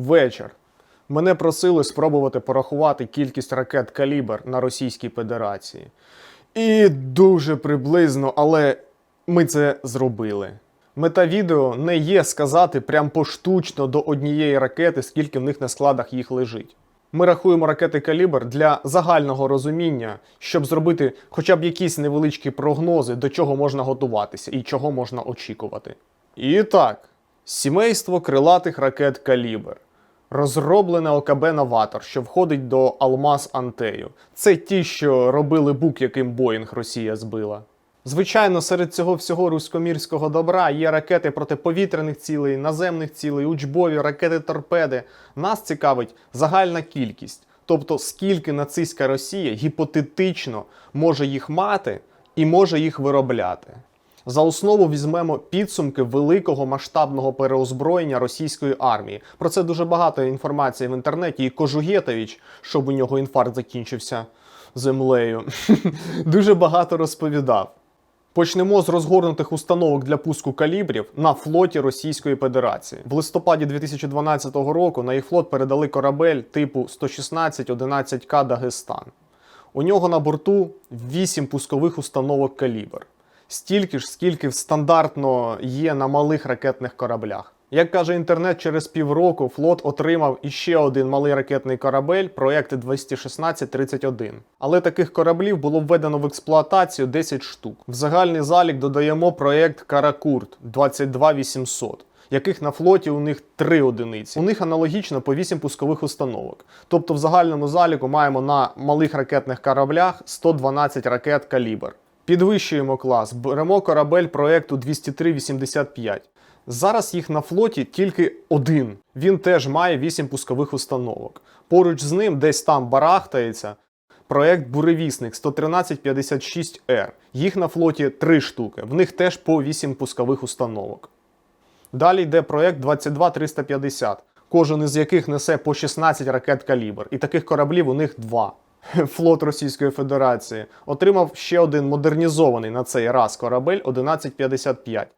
Вечір. Мене просили спробувати порахувати кількість ракет калібр на Російській Федерації. І дуже приблизно, але ми це зробили. Мета відео не є сказати прям поштучно до однієї ракети, скільки в них на складах їх лежить. Ми рахуємо ракети калібр для загального розуміння, щоб зробити хоча б якісь невеличкі прогнози, до чого можна готуватися і чого можна очікувати. І так, сімейство крилатих ракет калібр. Розроблене ОКБ Новатор, що входить до Алмаз Антею. Це ті, що робили бук, яким Боїнг Росія збила. Звичайно, серед цього всього руськомірського добра є ракети протиповітряних цілей, наземних цілей, учбові, ракети торпеди. Нас цікавить загальна кількість, тобто скільки нацистська Росія гіпотетично може їх мати і може їх виробляти. За основу візьмемо підсумки великого масштабного переозброєння російської армії. Про це дуже багато інформації в інтернеті. І Кожугетович, щоб у нього інфаркт закінчився землею, дуже багато розповідав. Почнемо з розгорнутих установок для пуску калібрів на флоті Російської Федерації. В листопаді 2012 року на їх флот передали корабель типу 116-11К Дагестан. У нього на борту 8 пускових установок калібр. Стільки ж, скільки стандартно є на малих ракетних кораблях. Як каже інтернет, через півроку флот отримав іще один малий ракетний корабель, проєкт 216-31. Але таких кораблів було введено в експлуатацію 10 штук. В загальний залік додаємо проєкт Каракурт 22800 яких на флоті у них 3 одиниці. У них аналогічно по 8 пускових установок. Тобто в загальному заліку маємо на малих ракетних кораблях 112 ракет калібр. Підвищуємо клас, беремо корабель проекту 203-85. Зараз їх на флоті тільки один. Він теж має 8 пускових установок. Поруч з ним, десь там барахтається, проект Буревісник 11356R. Їх на флоті 3 штуки. В них теж по 8 пускових установок. Далі йде проект 22350, кожен із яких несе по 16 ракет калібр. І таких кораблів у них два. Флот Російської Федерації отримав ще один модернізований на цей раз корабель 1155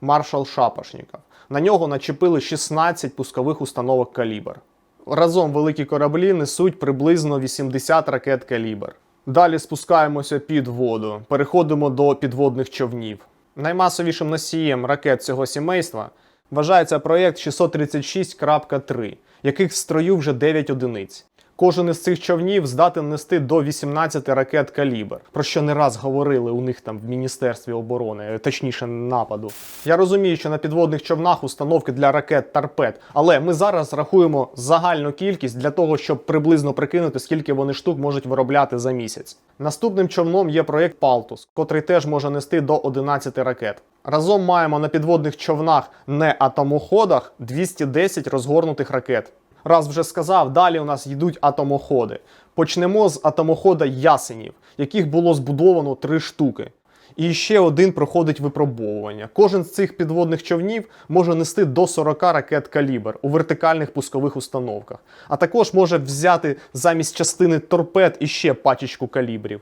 Маршал Шапошніков. На нього начепили 16 пускових установок калібр. Разом великі кораблі несуть приблизно 80 ракет калібр. Далі спускаємося під воду, переходимо до підводних човнів. Наймасовішим носієм ракет цього сімейства вважається проєкт 636.3, яких в строю вже 9 одиниць. Кожен із цих човнів здатен нести до 18 ракет калібр, про що не раз говорили у них там в Міністерстві оборони, е, точніше нападу. Я розумію, що на підводних човнах установки для ракет торпед, але ми зараз рахуємо загальну кількість для того, щоб приблизно прикинути, скільки вони штук можуть виробляти за місяць. Наступним човном є проєкт Палтус, котрий теж може нести до 11 ракет. Разом маємо на підводних човнах не атомоходах 210 розгорнутих ракет. Раз вже сказав, далі у нас йдуть атомоходи. Почнемо з атомохода Ясенів, яких було збудовано три штуки. І ще один проходить випробовування. Кожен з цих підводних човнів може нести до 40 ракет калібр у вертикальних пускових установках, а також може взяти замість частини торпед іще пачечку калібрів.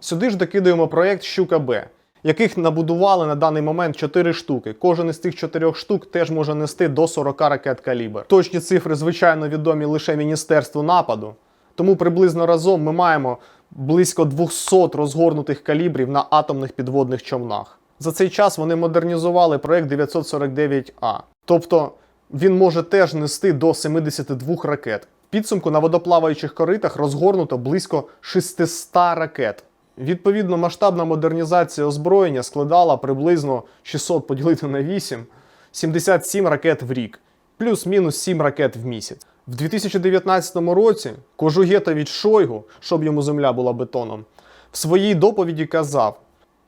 Сюди ж докидуємо проєкт Щука Б, яких набудували на даний момент 4 штуки. Кожен із цих 4 штук теж може нести до 40 ракет калібр. Точні цифри, звичайно, відомі лише Міністерству нападу. Тому приблизно разом ми маємо близько 200 розгорнутих калібрів на атомних підводних човнах. За цей час вони модернізували проект 949А. Тобто він може теж нести до 72 ракет. В підсумку на водоплаваючих коритах розгорнуто близько 600 ракет. Відповідно, масштабна модернізація озброєння складала приблизно 600 поділити на 8, 77 ракет в рік, плюс-мінус 7 ракет в місяць. В 2019 році Кожугетович Шойгу, щоб йому земля була бетоном, в своїй доповіді казав: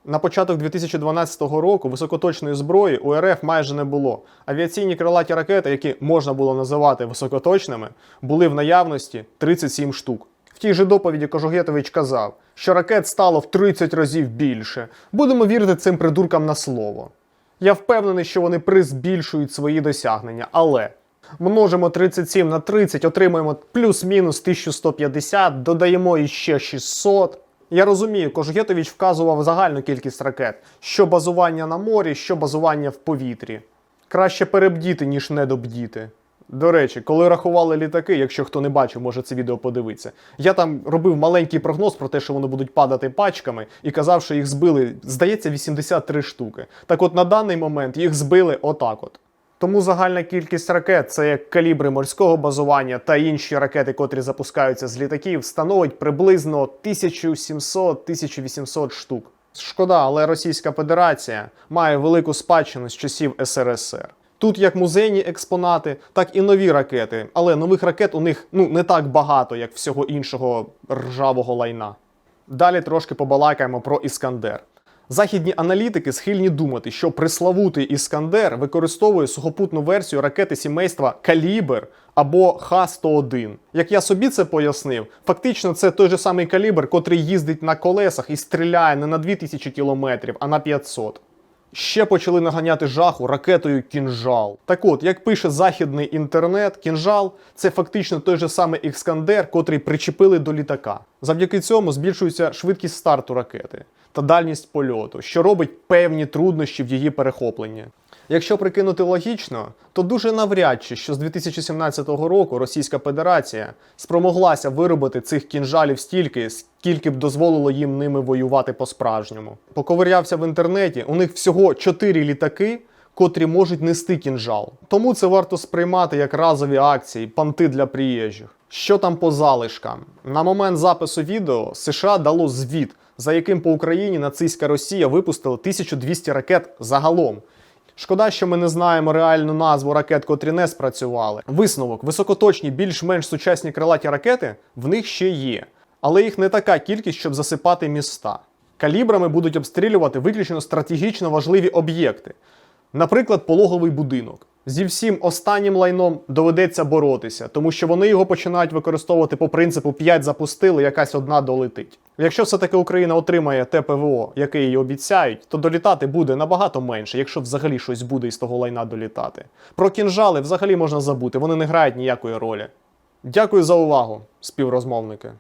на початок 2012 року високоточної зброї у РФ майже не було. Авіаційні крилаті ракети, які можна було називати високоточними, були в наявності 37 штук. В тій же доповіді Кожугетович казав, що ракет стало в 30 разів більше. Будемо вірити цим придуркам на слово. Я впевнений, що вони призбільшують свої досягнення, але множимо 37 на 30, отримуємо плюс-мінус 1150, додаємо іще 600. Я розумію, Кожугетович вказував загальну кількість ракет, що базування на морі, що базування в повітрі. Краще перебдіти, ніж недобдіти. До речі, коли рахували літаки, якщо хто не бачив, може це відео подивитися. Я там робив маленький прогноз про те, що вони будуть падати пачками, і казав, що їх збили, здається, 83 штуки. Так от на даний момент їх збили отак от. Тому загальна кількість ракет, це як калібри морського базування та інші ракети, котрі запускаються з літаків, становить приблизно 1700-1800 штук. Шкода, але Російська Федерація має велику спадщину з часів СРСР. Тут як музейні експонати, так і нові ракети, але нових ракет у них ну не так багато, як всього іншого ржавого лайна. Далі трошки побалакаємо про Іскандер. Західні аналітики схильні думати, що приславутий Іскандер використовує сухопутну версію ракети сімейства Калібр або Х-101. Як я собі це пояснив, фактично це той же самий калібр, котрий їздить на колесах і стріляє не на 2000 кілометрів, а на 500. Ще почали наганяти жаху ракетою кінжал. Так от, як пише західний інтернет, кінжал це фактично той же самий Іскандер, котрий причепили до літака. Завдяки цьому збільшується швидкість старту ракети та дальність польоту, що робить певні труднощі в її перехопленні. Якщо прикинути логічно, то дуже навряд чи що з 2017 року Російська Федерація спромоглася виробити цих кінжалів стільки, скільки б дозволило їм ними воювати по-справжньому. Поковирявся в інтернеті, у них всього 4 літаки, котрі можуть нести кінжал. Тому це варто сприймати як разові акції, панти для приїжджих. Що там по залишкам? На момент запису відео США дало звіт, за яким по Україні нацистська Росія випустила 1200 ракет загалом. Шкода, що ми не знаємо реальну назву ракет, котрі не спрацювали. Висновок: високоточні, більш-менш сучасні крилаті ракети в них ще є, але їх не така кількість, щоб засипати міста. Калібрами будуть обстрілювати виключно стратегічно важливі об'єкти, наприклад, пологовий будинок. Зі всім останнім лайном доведеться боротися, тому що вони його починають використовувати по принципу 5 запустили, якась одна долетить. Якщо все-таки Україна отримає те ПВО, яке їй обіцяють, то долітати буде набагато менше, якщо взагалі щось буде із того лайна долітати. Про кінжали взагалі можна забути, вони не грають ніякої ролі. Дякую за увагу, співрозмовники.